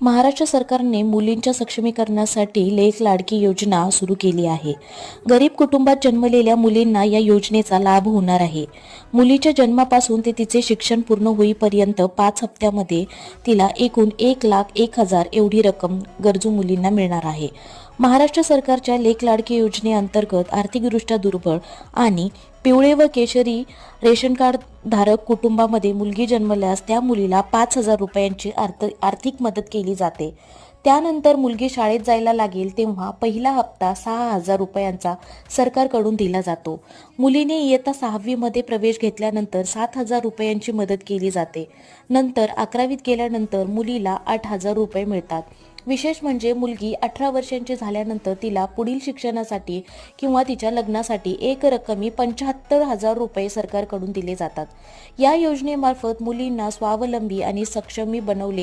महाराष्ट्र सरकारने मुलींच्या सक्षमीकरणासाठी लेख लाडकी योजना सुरू केली आहे. गरीब कुटुंबात जन्मलेल्या मुलींना या योजनेचा लाभ होणार आहे. मुलीच्या जन्मापासून ते तिचे शिक्षण पूर्ण होईपर्यंत पाच हप्त्यामध्ये तिला एकूण एक लाख एक हजार एवढी रक्कम गरजू मुलींना मिळणार आहे. महाराष्ट्र सरकारच्या लेख लाडकी योजनेअंतर्गत आर्थिकदृष्ट्या दुर्बळ आणि पिवळे व केशरी रेशन कार्ड धारक कुटुंबामध्ये मुलगी जन्मल्यास त्या मुलीला पाच हजार रुपयांची आर्थ आर्थिक मदत केली जाते. त्यानंतर मुलगी शाळेत जायला लागेल तेव्हा पहिला हप्ता सहा हजार रुपयांचा सरकारकडून दिला जातो. मुलीने इयत्ता सहावीमध्ये प्रवेश घेतल्यानंतर सात हजार रुपयांची मदत केली जाते. नंतर अकरावीत गेल्यानंतर मुलीला आठ हजार रुपये मिळतात. विशेष म्हणजे मुलगी अठरा वर्षांची झाल्यानंतर तिला पुढील शिक्षणासाठी किंवा तिच्या लग्नासाठी एक रक्कमी पंच्याहत्तर हजार रुपये सरकारकडून दिले जातात. या योजनेमार्फत मुलींना स्वावलंबी आणि सक्षमी बनवले